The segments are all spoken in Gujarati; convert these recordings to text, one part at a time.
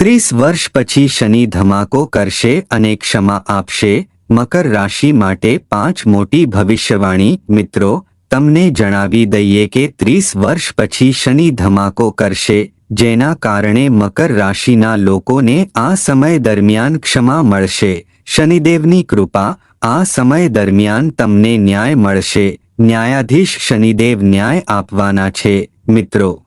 ત્રીસ વર્ષ પછી શનિ ધમાકો કરશે અને ક્ષમા આપશે, મકર રાશિ માટે પાંચ મોટી ભવિષ્યવાણી. મિત્રો, તમને જણાવી દઈએ કે ત્રીસ વર્ષ પછી શનિ ધમાકો કરશે, જેના કારણે મકર રાશિના લોકોને આ સમય દરમિયાન ક્ષમા મળશે. શનિદેવની કૃપા, આ સમય દરમિયાન તમને ન્યાય મળશે. ન્યાયાધીશ શનિદેવ ન્યાય આપવાના છે. મિત્રો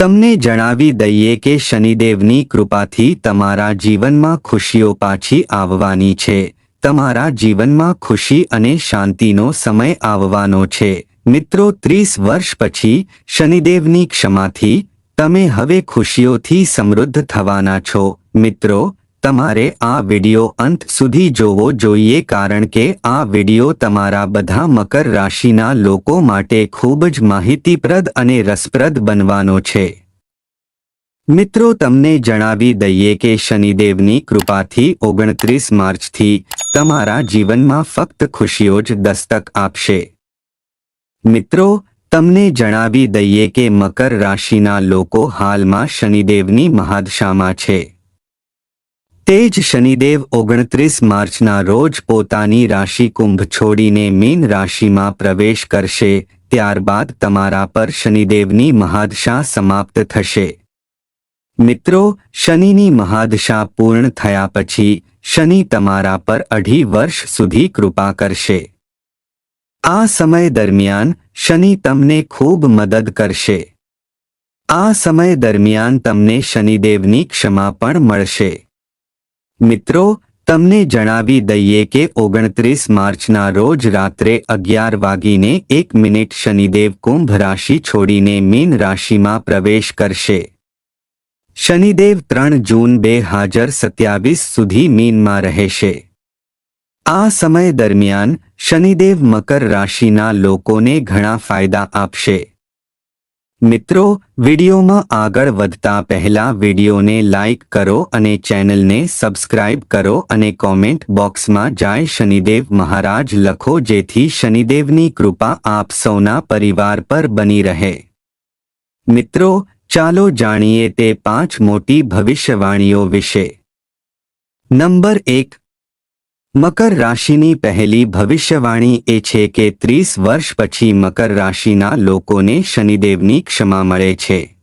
તમને જણાવી દઈએ કે શનિદેવની કૃપાથી તમારા જીવનમાં ખુશીઓ પાછી આવવાની છે. તમારા જીવનમાં ખુશી અને શાંતિનો સમય આવવાનો છે. મિત્રો, ત્રીસ વર્ષ પછી શનિદેવની ક્ષમાથી તમે હવે ખુશીઓથી સમૃદ્ધ થવાના છો. મિત્રો તમારે આ વિડિયો અંત સુધી જોવો જોઈએ કારણ કે આ વિડિયો તમારા બધા મકર રાશિના લોકો માટે ખૂબ જ માહિતીપ્રદ અને રસપ્રદ બનવાનો છે. મિત્રો, તમને જણાવી દઈએ કે શનિદેવની કૃપાથી ઓગણત્રીસ માર્ચથી તમારા જીવનમાં ફક્ત ખુશીઓ જ દસ્તક આપશે. મિત્રો, તમને જણાવી દઈએ કે મકર રાશિના લોકો હાલમાં શનિદેવની મહાદશામાં છે. તે જ શનિદેવ ઓગણત્રીસ માર્ચના રોજ પોતાની રાશિ કુંભ છોડીને મીન રાશિમાં પ્રવેશ કરશે, ત્યારબાદ તમારા પર શનિદેવની મહાદશા સમાપ્ત થશે. મિત્રો, શનિની મહાદશા પૂર્ણ થયા પછી, શનિ તમારા પર અઢી વર્ષ સુધી કૃપા કરશે. આ સમય દરમિયાન, શનિ તમને ખૂબ મદદ કરશે. આ સમય દરમિયાન તમને શનિદેવની ક્ષમા પણ મળશે. મિત્રો, તમને જણાવી દઈએ કે ઓગણત્રીસ માર્ચના રોજ રાત્રે અગિયાર વાગીને એક મિનિટ શનિદેવ કુંભ રાશિ છોડીને મીન રાશિમાં પ્રવેશ કરશે. શનિદેવ ત્રણ જૂન બે હાજર સત્યાવીસ સુધી મીનમાં રહેશે. આ સમય દરમિયાન શનિદેવ મકર રાશિના લોકોને ઘણા ફાયદા આપશે. મિત્રો, વિડીયોમાં આગળ વધતા પહેલા વિડીયોને લાઇક કરો અને ચેનલને સબસ્ક્રાઇબ કરો અને કોમેન્ટ બોક્સમાં જય શનિદેવ મહારાજ લખો જેથી શનિદેવની કૃપા આપ સૌના પરિવાર પર બની રહે. મિત્રો, ચાલો જાણીએ તે પાંચ મોટી ભવિષ્યવાણીઓ વિશે. નંબર એક મકર રાશિની પહેલી ભવિષ્યવાણી એ છે કે ત્રીસ વર્ષ પછી મકર રાશિના લોકોને શનિદેવની ક્ષમા મળે છે.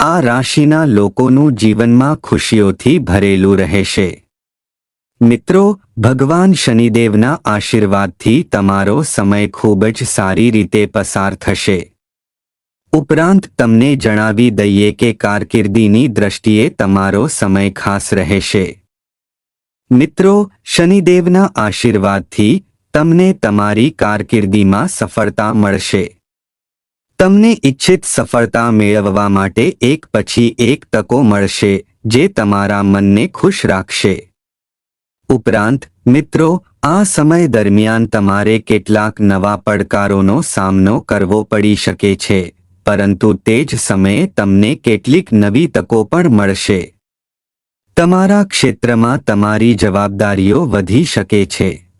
આ રાશિના લોકોનું જીવનમાં ખુશીઓથી ભરેલું રહેશે. મિત્રો, ભગવાન શનિદેવના આશીર્વાદથી તમારો સમય ખૂબ જ સારી રીતે પસાર થશે. ઉપરાંત તમને જણાવી દઈએ કે કારકિર્દીની દ્રષ્ટિએ તમારો સમય ખાસ રહેશે. મિત્રો, શનિદેવના આશીર્વાદથી તમને તમારી કારકિર્દીમાં સફળતા મળશે. તમને ઇચ્છિત સફળતા મેળવવા માટે એક પછી એક તકો મળશે, જે તમારા મનને ખુશ રાખશે. ઉપરાંત, મિત્રો, આ સમય દરમિયાન તમારે કેટલાક નવા પડકારોનો સામનો કરવો પડી શકે છે, પરંતુ તે જ સમયે તમને કેટલીક નવી તકો પણ મળશે. તમારા ક્ષેત્રમાં તમારી જવાબદારીઓ વધી શકે છે.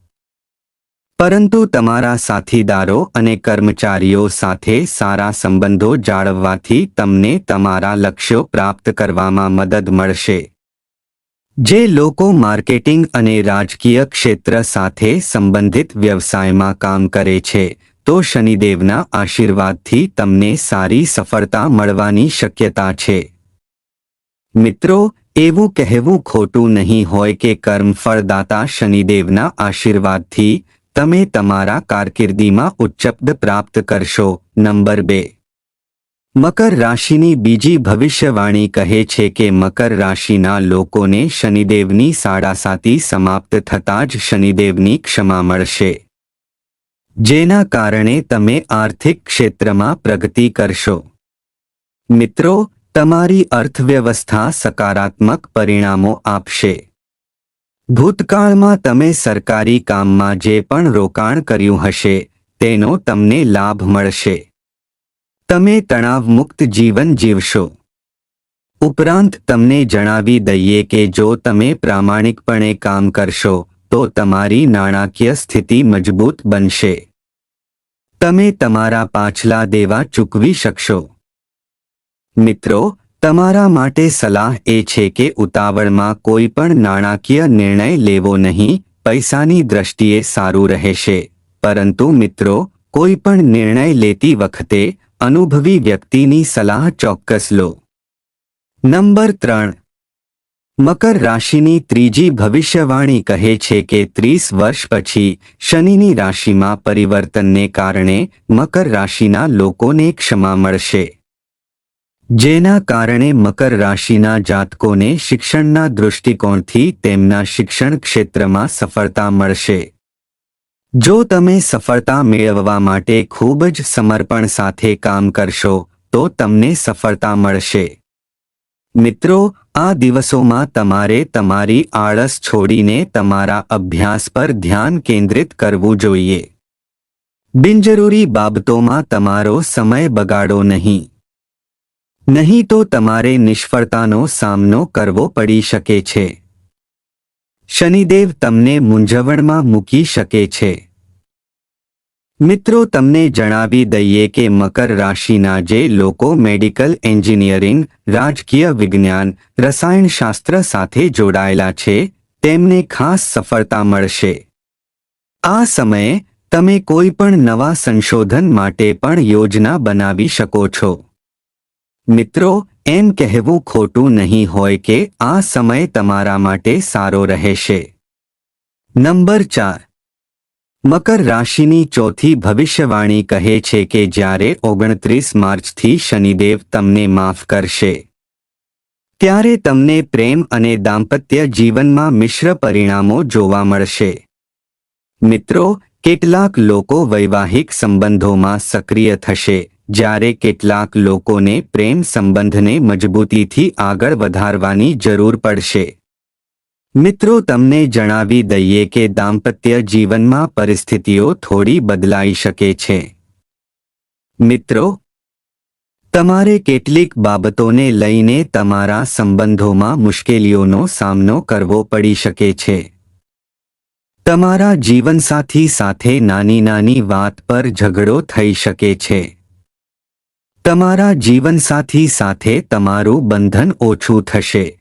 પરંતુ તમારા સાથીદારો અને કર્મચારીઓ સાથે સારા સંબંધો જાળવવાથી તમને તમારા લક્ષ્યો પ્રાપ્ત કરવામાં મદદ મળશે. જે લોકો માર્કેટિંગ અને રાજકીય ક્ષેત્ર સાથે સંબંધિત વ્યવસાયમાં કામ કરે છે, તો શનિદેવના આશીર્વાદથી તમને સારી સફળતા મળવાની શક્યતા છે. મિત્રો એવું કહેવું ખોટું નહીં હોય કે કર્મફળદાતા શનિદેવના આશીર્વાદથી તમે તમારા કારકિર્દીમાં ઉચ્ચબ્દ પ્રાપ્ત કરશો. નંબર બે. મકર રાશિની બીજી ભવિષ્યવાણી કહે છે કે મકર રાશિના લોકોને શનિદેવની સાડાસાતી સમાપ્ત થતાં જ શનિદેવની ક્ષમા મળશે. જેના કારણે તમે આર્થિક ક્ષેત્રમાં પ્રગતિ કરશો. મિત્રો તમારી અર્થવ્યવસ્થા સકારાત્મક પરિણામો આપશે. ભૂતકાળમાં તમે સરકારી કામમાં જે પણ રોકાણ કર્યું હશે, તેનો તમને લાભ મળશે. તમે તણાવમુક્ત જીવન જીવશો. ઉપરાંત તમને જણાવી દઈએ કે જો તમે પ્રામાણિકપણે કામ કરશો, તો તમારી નાણાકીય સ્થિતિ મજબૂત બનશે. તમે તમારા પાછલા દેવા ચૂકવી શકશો. મિત્રો, તમારા માટે સલાહ એ છે કે ઉતાવળમાં કોઈ પણ નાણાકીય નિર્ણય લેવો નહીં, પૈસાની દ્રષ્ટિએ સારું રહેશે. પરંતુ મિત્રો, કોઈ પણ નિર્ણય લેતી વખતે અનુભવી વ્યક્તિની સલાહ ચોક્કસ લો. નંબર ત્રણ. મકર રાશિની ત્રીજી ભવિષ્યવાણી કહે છે કે ત્રીસ વર્ષ પછી શનિની રાશિમાં પરિવર્તનને કારણે મકર રાશિના લોકોને ક્ષમા મળશે. જેના કારણે મકર રાશિના જાતકોને શિક્ષણના દૃષ્ટિકોણથી તેમના શિક્ષણ ક્ષેત્રમાં સફળતા મળશે. જો તમે સફળતા મેળવવા માટે ખૂબ જ સમર્પણ સાથે કામ કરશો, તો તમને સફળતા મળશે. મિત્રો, આ દિવસોમાં તમારે તમારી આળસ છોડીને તમારા અભ્યાસ પર ધ્યાન કેન્દ્રિત કરવું જોઈએ. બિનજરૂરી બાબતોમાં તમારો સમય બગાડો નહીં. નહીં તો તમારે નિષ્ફળતાનો સામનો કરવો પડી શકે છે. શનિદેવ તમને મૂંઝવણમાં મૂકી શકે છે. મિત્રો, તમને જણાવી દઈએ કે મકર રાશિના જે લોકો મેડિકલ એન્જિનિયરિંગ, રાજકીય વિજ્ઞાન રસાયણશાસ્ત્ર સાથે જોડાયેલા છે, તેમને ખાસ સફળતા મળશે. આ સમયે તમે કોઈ પણ નવા સંશોધન માટે પણ યોજના બનાવી શકો છો. મિત્રો, એમ કહેવું ખોટું નહીં હોય કે આ સમય તમારા માટે સારો રહેશે. નંબર ચાર. મકર રાશિની ચોથી ભવિષ્યવાણી કહે છે કે જ્યારે ઓગણત્રીસ માર્ચથી શનિદેવ તમને માફ કરશે. ત્યારે તમને પ્રેમ અને દાંપત્ય જીવનમાં મિશ્ર પરિણામો જોવા મળશે. મિત્રો, કેટલાક લોકો વૈવાહિક સંબંધોમાં સક્રિય થશે. જ્યારે કેટલાક લોકોને પ્રેમ સંબંધને મજબૂતીથી આગળ વધારવાની જરૂર પડશે. મિત્રો, તમને જણાવી દઈએ કે દાંપત્ય જીવનમાં પરિસ્થિતિઓ થોડી બદલાઈ શકે છે. મિત્રો, તમારે કેટલીક બાબતોને લઈને તમારા સંબંધોમાં મુશ્કેલીઓનો સામનો કરવો પડી શકે છે. તમારા જીવનસાથી સાથે નાની નાની વાત પર ઝઘડો થઈ શકે છે. તમારા જીવનસાથી સાથે તમારું બંધન ઓછું થશે.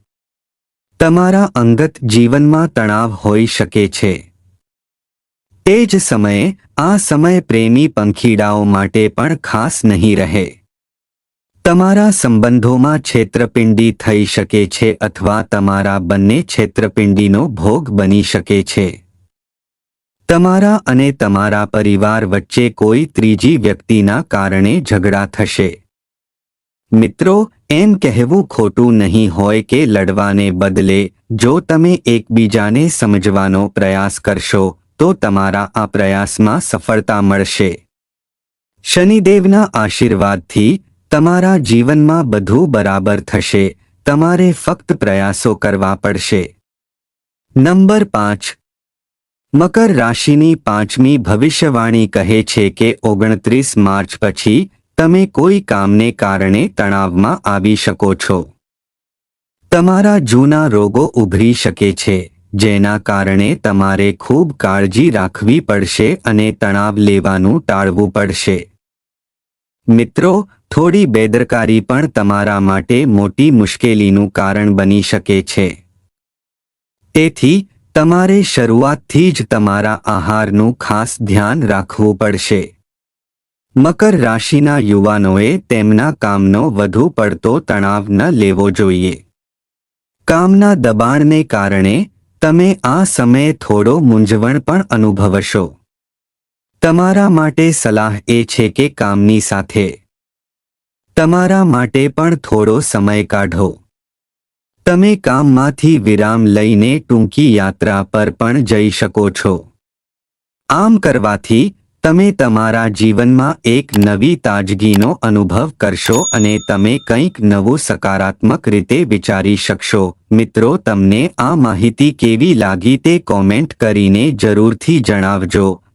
તમારા અંગત જીવનમાં તણાવ હોઈ શકે છે. તે જ સમયે, આ સમય પ્રેમી પંખીડાઓ માટે પણ ખાસ નહીં રહે. તમારા સંબંધોમાં છેતરપિંડી થઈ શકે છે અથવા તમારા બંને છેતરપિંડીનો ભોગ બની શકે છે. તમારા અને તમારા પરિવાર વચ્ચે કોઈ ત્રીજી વ્યક્તિના કારણે ઝઘડા થશે. મિત્રો, એમ કહેવું ખોટું નહીં હોય કે લડવાને બદલે, જો તમે એકબીજાને સમજવાનો પ્રયાસ કરશો, તો તમારા આ પ્રયાસમાં સફળતા મળશે. શનિદેવના આશીર્વાદથી, તમારા જીવનમાં બધું બરાબર થશે, તમારે ફક્ત પ્રયાસો કરવા પડશે. નંબર પાંચ મકર રાશિની પાંચમી ભવિષ્યવાણી કહે છે કે ઓગણત્રીસ માર્ચ પછી તમે કોઈ કામને કારણે તણાવમાં આવી શકો છો. તમારા જૂના રોગો ઉભરી શકે છે, જેના કારણે તમારે ખૂબ કાળજી રાખવી પડશે અને તણાવ લેવાનું ટાળવું પડશે. મિત્રો, થોડી બેદરકારી પણ તમારા માટે મોટી મુશ્કેલીનું કારણ બની શકે છે. તેથી તમારે શરૂઆતથી જ તમારા આહારનું ખાસ ધ્યાન રાખવું પડશે. મકર રાશિના યુવાનોએ તેમના કામનો વધુ પડતો તણાવ ન લેવો જોઈએ. કામના દબાણને કારણે તમે આ સમયે થોડો મૂંઝવણ પણ અનુભવશો. તમારા માટે સલાહ એ છે કે કામની સાથે. તમારા માટે પણ થોડો સમય કાઢો. તમે કામમાંથી વિરામ લઈને ટૂંકી યાત્રા પર પણ જઈ શકો છો. આમ કરવાથી, તમે તમારા જીવનમાં એક નવી તાજગીનો અનુભવ કરશો અને તમે કંઈક નવું સકારાત્મક રીતે વિચારી શકશો. મિત્રો, તમને આ માહિતી કેવી લાગી તે કોમેન્ટ કરીને જરૂરથી જણાવજો.